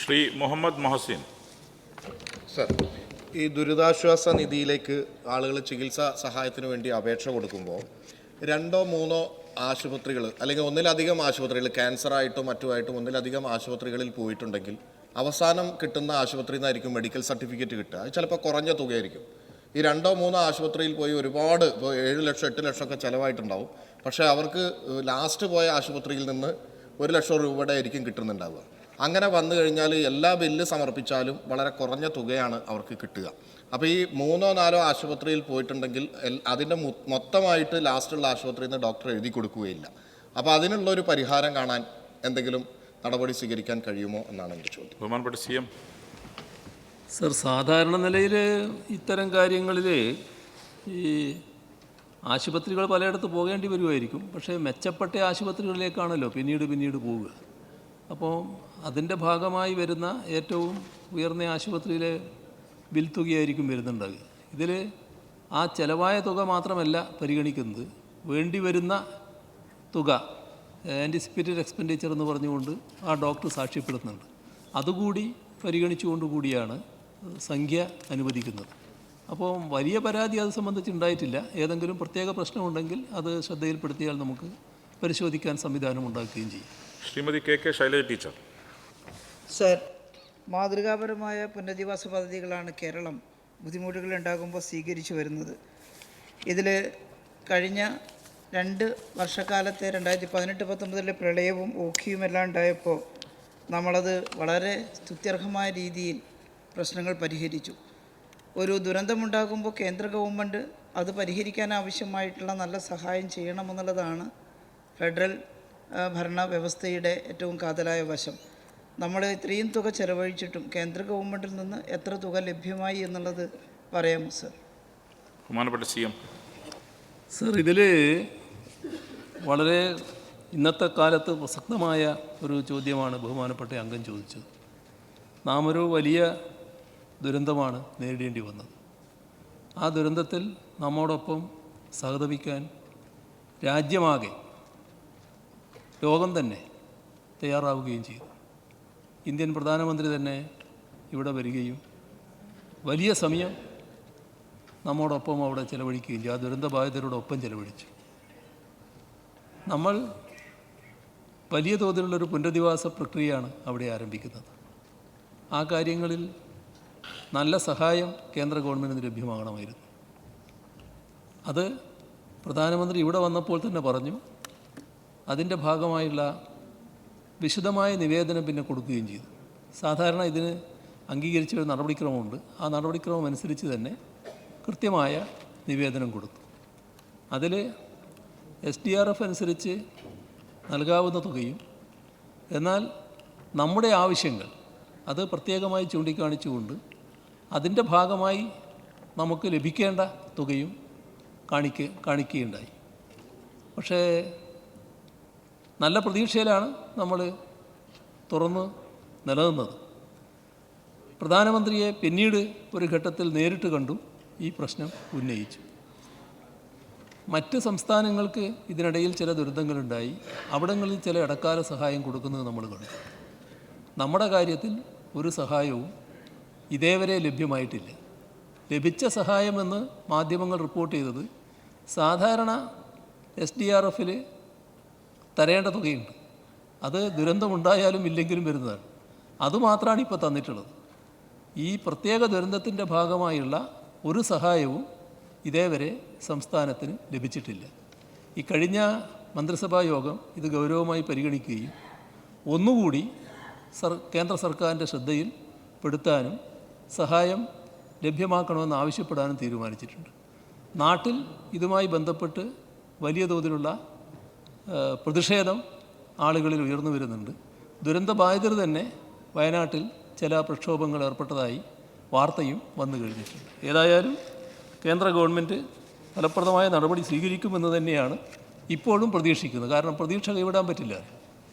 Shri Muhammad Mohsin. Sir ഈ ദുരിതാശ്വാസ നിധിയിലേക്ക് ആളുകൾ ചികിത്സാ സഹായത്തിന് വേണ്ടി അപേക്ഷ കൊടുക്കുമ്പോൾ രണ്ടോ മൂന്നോ ആശുപത്രികൾ അല്ലെങ്കിൽ ഒന്നിലധികം ആശുപത്രികൾ ക്യാൻസറായിട്ടും മറ്റുമായിട്ടും ഒന്നിലധികം ആശുപത്രികളിൽ പോയിട്ടുണ്ടെങ്കിൽ അവസാനം കിട്ടുന്ന ആശുപത്രിയിൽ നിന്നായിരിക്കും മെഡിക്കൽ സർട്ടിഫിക്കറ്റ് കിട്ടുക. അത് ചിലപ്പോൾ കുറഞ്ഞ തുകയായിരിക്കും. ഈ രണ്ടോ മൂന്നോ ആശുപത്രിയിൽ പോയി ഒരുപാട് ഇപ്പോൾ ഏഴ് ലക്ഷം എട്ട് ലക്ഷമൊക്കെ ചിലവായിട്ടുണ്ടാവും. പക്ഷേ അവർക്ക് ലാസ്റ്റ് പോയ ആശുപത്രിയിൽ നിന്ന് ഒരു ലക്ഷം രൂപയുടെ ആയിരിക്കും കിട്ടുന്നുണ്ടാവുക. അങ്ങനെ വന്നു കഴിഞ്ഞാൽ എല്ലാ ബില്ല് സമർപ്പിച്ചാലും വളരെ കുറഞ്ഞ തുകയാണ് അവർക്ക് കിട്ടുക. അപ്പോൾ ഈ മൂന്നോ നാലോ ആശുപത്രിയിൽ പോയിട്ടുണ്ടെങ്കിൽ അതിന്റെ മൊത്തമായിട്ട് ലാസ്റ്റുള്ള ആശുപത്രിയിൽ നിന്ന് ഡോക്ടർ എഴുതി കൊടുക്കുകയില്ല. അപ്പോൾ അതിനുള്ള ഒരു പരിഹാരം കാണാൻ എന്തെങ്കിലും നടപടി സ്വീകരിക്കാൻ കഴിയുമോ എന്നാണ് എന്റെ ചോദ്യം. ബഹുമാനപ്പെട്ട സി എം. സർ സാധാരണ നിലയിൽ ഇത്തരം കാര്യങ്ങളിൽ ഈ ആശുപത്രികൾ പലയിടത്ത് പോകേണ്ടി വരുമായിരിക്കും. പക്ഷേ മെച്ചപ്പെട്ട ആശുപത്രികളിലേക്കാണല്ലോ പിന്നീട് പിന്നീട് പോവുക. അപ്പോൾ അതിന്റെ ഭാഗമായി വരുന്ന ഏറ്റവും ഉയർന്ന ആശുപത്രിയിലെ ബിൽ തുകയായിരിക്കും വരുന്നുണ്ടാകുക ഇതിൽ ആ ചിലവായ തുക മാത്രമല്ല പരിഗണിക്കുന്നത്. വേണ്ടി വരുന്ന തുക ആന്റിസിപ്പേറ്റഡ് എക്സ്പെൻഡിച്ചർ എന്ന് പറഞ്ഞുകൊണ്ട് ആ ഡോക്ടർ സാക്ഷ്യപ്പെടുത്തുന്നുണ്ട്. അതുകൂടി പരിഗണിച്ചുകൊണ്ട് കൂടിയാണ് സംഖ്യ അനുവദിക്കുന്നത്. അപ്പോൾ വലിയ പരാതി അത് സംബന്ധിച്ച് ഉണ്ടായിട്ടില്ല. ഏതെങ്കിലും പ്രത്യേക പ്രശ്നമുണ്ടെങ്കിൽ അത് ശ്രദ്ധയിൽപ്പെടുത്തിയാൽ നമുക്ക് പരിശോധിക്കാൻ സംവിധാനം ഉണ്ടാക്കുകയും ചെയ്യും. Shrimati K K Shailaja teacher. Sir മാതൃകാപരമായ പുനരധിവാസ പദ്ധതികളാണ് കേരളം ബുദ്ധിമുട്ടുകൾ ഉണ്ടാകുമ്പോൾ സ്വീകരിച്ചു വരുന്നത്. ഇതിൽ കഴിഞ്ഞ രണ്ട് വർഷക്കാലത്തെ രണ്ടായിരത്തി പതിനെട്ട് പത്തൊമ്പതിലെ പ്രളയവും ഓഖിയും എല്ലാം ഉണ്ടായപ്പോൾ നമ്മളത് വളരെ സ്തുത്യർഹമായ രീതിയിൽ പ്രശ്നങ്ങൾ പരിഹരിച്ചു. ഒരു ദുരന്തമുണ്ടാകുമ്പോൾ കേന്ദ്ര ഗവൺമെന്റ് അത് പരിഹരിക്കാൻ ആവശ്യമായിട്ടുള്ള നല്ല സഹായം ചെയ്യണമെന്നുള്ളതാണ് ഫെഡറൽ ഭരണ വ്യവസ്ഥയുടെ ഏറ്റവും കാതലായ വശം. നമ്മൾ ഇത്രയും തുക ചെലവഴിച്ചിട്ടും കേന്ദ്ര ഗവൺമെന്റിൽ നിന്ന് എത്ര തുക ലഭ്യമായി എന്നുള്ളത് പറയാമോ സർ. ബഹുമാനപ്പെട്ട സി എം. സർ ഇതിൽ വളരെ ഇന്നത്തെ കാലത്ത് പ്രസക്തമായ ഒരു ചോദ്യമാണ് ബഹുമാനപ്പെട്ട അംഗം ചോദിച്ചത്. നാം ഒരു വലിയ ദുരന്തമാണ് നേരിടേണ്ടി വന്നത്. ആ ദുരന്തത്തിൽ നമ്മോടൊപ്പം സഹതപിക്കാൻ രാജ്യമാകെ ലോകം തന്നെ തയ്യാറാവുകയും ചെയ്തു. ഇന്ത്യൻ പ്രധാനമന്ത്രി തന്നെ ഇവിടെ വരികയും വലിയ സമയം നമ്മോടൊപ്പം അവിടെ ചെലവഴിക്കുകയും ചെയ്തു. ആ ദുരന്തബാധിതരോടൊപ്പം ചെലവഴിച്ചു. നമ്മൾ വലിയ തോതിലുള്ളൊരു പുനരധിവാസ പ്രക്രിയയാണ് അവിടെ ആരംഭിക്കുന്നത്. ആ കാര്യങ്ങളിൽ നല്ല സഹായം കേന്ദ്ര ഗവൺമെന്റിന് ലഭ്യമാകണമായിരുന്നു. അത് പ്രധാനമന്ത്രി ഇവിടെ വന്നപ്പോൾ തന്നെ പറഞ്ഞു. അതിന്റെ ഭാഗമായുള്ള വിശദമായ നിവേദനം പിന്നെ കൊടുക്കുകയും ചെയ്തു. സാധാരണ ഇതിന് അംഗീകരിച്ച ഒരു നടപടിക്രമമുണ്ട്. ആ നടപടിക്രമം അനുസരിച്ച് തന്നെ കൃത്യമായ നിവേദനം കൊടുത്തു. അതിൽ എസ് ഡി ആർ എഫ് അനുസരിച്ച് നൽകാവുന്ന തുകയും എന്നാൽ നമ്മുടെ ആവശ്യങ്ങൾ അത് പ്രത്യേകമായി ചൂണ്ടിക്കാണിച്ചുകൊണ്ട് അതിന്റെ ഭാഗമായി നമുക്ക് ലഭിക്കേണ്ട തുകയും കാണിക്ക കാണിക്കുകയുണ്ടായി. പക്ഷേ നല്ല പ്രതീക്ഷയിലാണ് നമ്മൾ തുറന്ന് നിലനിന്നത്. പ്രധാനമന്ത്രിയെ പിന്നീട് ഒരു ഘട്ടത്തിൽ നേരിട്ട് കണ്ടു ഈ പ്രശ്നം ഉന്നയിച്ചു. മറ്റ് സംസ്ഥാനങ്ങൾക്ക് ഇതിനിടയിൽ ചില ദുരിതങ്ങളുണ്ടായി. അവിടങ്ങളിൽ ചില ഇടക്കാല സഹായം കൊടുക്കുന്നത് നമ്മൾ കണ്ടു. നമ്മുടെ കാര്യത്തിൽ ഒരു സഹായവും ഇതേവരെ ലഭ്യമായിട്ടില്ല. ലഭിച്ച സഹായമെന്ന് മാധ്യമങ്ങൾ റിപ്പോർട്ട് ചെയ്തത് സാധാരണ എസ് ഡി ആർ എഫിൽ തരേണ്ട തുകയുണ്ട്. അത് ദുരന്തമുണ്ടായാലും ഇല്ലെങ്കിലും വരുന്നതാണ്. അതുമാത്രമാണ് ഇപ്പോൾ തന്നിട്ടുള്ളത്. ഈ പ്രത്യേക ദുരന്തത്തിന്റെ ഭാഗമായുള്ള ഒരു സഹായവും ഇതേവരെ സംസ്ഥാനത്തിന് ലഭിച്ചിട്ടില്ല. ഈ കഴിഞ്ഞ മന്ത്രിസഭാ യോഗം ഇത് ഗൗരവമായി പരിഗണിക്കുകയും ഒന്നുകൂടി സർ കേന്ദ്ര സർക്കാരിന്റെ ശ്രദ്ധയിൽ പെടുത്താനും സഹായം ലഭ്യമാക്കണമെന്ന് ആവശ്യപ്പെടാനും തീരുമാനിച്ചിട്ടുണ്ട്. നാട്ടിൽ ഇതുമായി ബന്ധപ്പെട്ട് വലിയ തോതിലുള്ള പ്രതിഷേധം ആളുകളിൽ ഉയർന്നു വരുന്നുണ്ട്. ദുരന്തബാധിതർ തന്നെ വയനാട്ടിൽ ചില പ്രക്ഷോഭങ്ങൾ ഏർപ്പെട്ടതായി വാർത്തയും വന്നു കഴിഞ്ഞിട്ടുണ്ട്. ഏതായാലും കേന്ദ്ര ഗവൺമെന്റ് ഫലപ്രദമായ നടപടി സ്വീകരിക്കുമെന്ന് തന്നെയാണ് ഇപ്പോഴും പ്രതീക്ഷിക്കുന്നത്. കാരണം പ്രതീക്ഷ കൈവിടാൻ പറ്റില്ല.